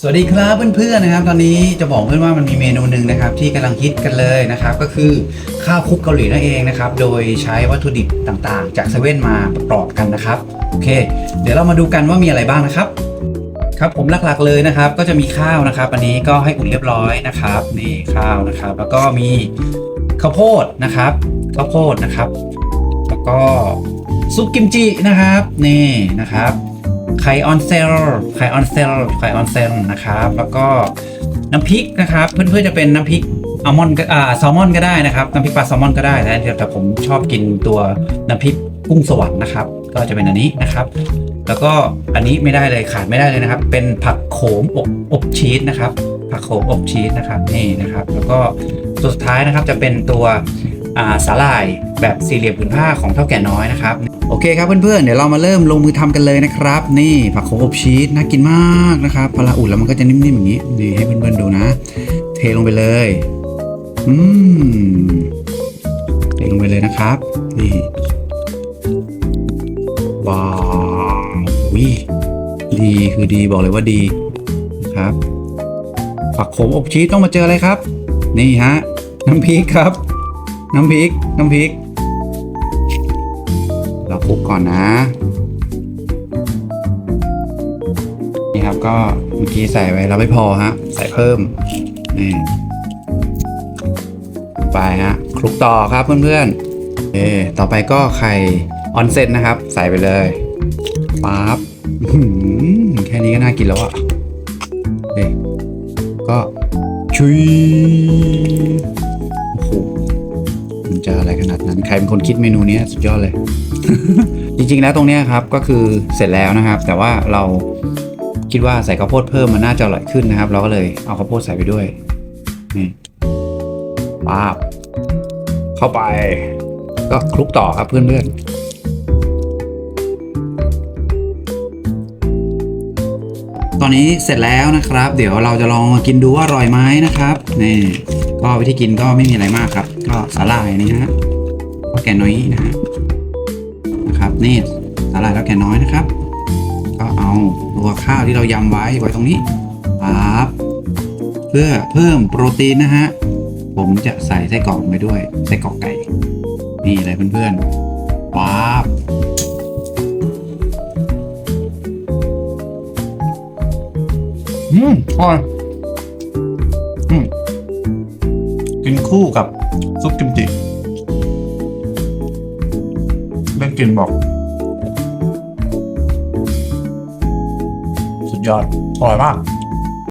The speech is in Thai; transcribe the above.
สวัสดีครับเพื่อนๆนะครับ ตอนนี้จะบอกเพื่อนว่ามันมีเมนูหนึ่งนะครับ ที่กำลังฮิตกันเลยนะครับ ก็คือข้าวคลุกเกาหลีนั่นเองนะครับ โดยใช้วัตถุดิบต่างๆ จากเซเว่นมาประกอบกันนะครับโอเค เดี๋ยวเรามาดูกันว่ามีอะไรบ้างนะครับ ครับผมหลักๆเลยนะครับ ก็จะมีข้าวนะครับ อันนี้ก็ให้อุ่นเรียบร้อยนะครับนี่ข้าวนะครับ แล้วก็มีข้าวโพดนะครับข้าวโพดนะครับ แล้วก็ซุปกิมจินะครับ นี่นะครับ ไข่ออนเซลไข่ออนเซลไข่ออนเซลนะครับ แล้วก็น้ำพริกนะครับ เพื่อนๆจะเป็นน้ำพริกอัลมอนด์อ่าแซลมอนก็ได้นะครับ น้ำพริกปลาแซลมอนก็ได้นะแต่ผมชอบกินตัวน้ำพริกกุ้งสวรรค์นะครับ ก็จะเป็นอันนี้นะครับ แล้วก็อันนี้ไม่ได้เลยขาดไม่ได้เลยนะครับ เป็นผักโขมอบอบชีสนะครับผักโขมอบชีสนะครับนี่นะครับ แล้วก็ตัวสุดท้ายนะครับจะเป็นตัว สาหร่ายแบบสี่เหลี่ยมผืนผ้าของเท่าแก่น้อยนะครับ โอเคครับเพื่อนๆ เดี๋ยวเรามาเริ่มลงมือทำกันเลยนะครับ นี่ผักโขมอบชีสน่ากินมากนะครับพอเราอุ่นแล้วมันก็จะนิ่มๆอย่างนี้นี่ให้เพื่อนๆดูนะ เทลงไปเลยอืมเทลงไปเลยนะครับ นี่ว้าววิดีคือดีบอกเลยว่าดีครับผักโขมอบชีสต้องมาเจออะไรครับ นี่ฮะน้ำพริกครับ น้ำพริก น้ำพริก เราคลุกก่อนนะ นี่ครับก็เมื่อกี้ใส่ไว้แล้วไม่พอฮะ ใส่เพิ่ม นี่ ไปฮะ คลุกต่อครับเพื่อนๆเออต่อไปก็ไข่ออนเซ็ตนะครับ ใส่ไปเลยปั๊บแค่นี้ก็น่ากินแล้วอะเอ้ก็ชุย จะอะไรขนาดนั้น ใครเป็นคนคิดเมนูนี้สุดยอดเลย จริงๆแล้วตรงนี้ครับก็คือเสร็จแล้วนะครับ แต่ว่าเราคิดว่าใส่ข้าวโพดเพิ่มมันน่าจะอร่อยขึ้นนะครับ เราก็เลยเอาข้าวโพดใส่ไปด้วยนี่ป้าบเข้าไป ก็คลุกต่อครับเพื่อนๆตอนนี้เสร็จแล้วนะครับ เดี๋ยวเราจะลองมากินดูว่าอร่อยไหมนะครับนี่ ก็วิธีกินก็ไม่มีอะไรมากครับ ก็สาหร่ายนี่ฮะก็แกน้อยนะฮะนะครับนี่สาหร่ายแล้วแก่น้อยนะครับ ก็เอาตัวข้าวที่เรายำไว้ไว้ตรงนี้ปั๊บเพื่อเพิ่มโปรตีนนะฮะผมจะใส่ไส้กรอกไปด้วยไส้กรอกไก่นี่เลยเพื่อนๆปั๊บอืมอร่อย กินคู่กับซุปกิมจิเล่นกินบอก สุดยอด อร่อยมาก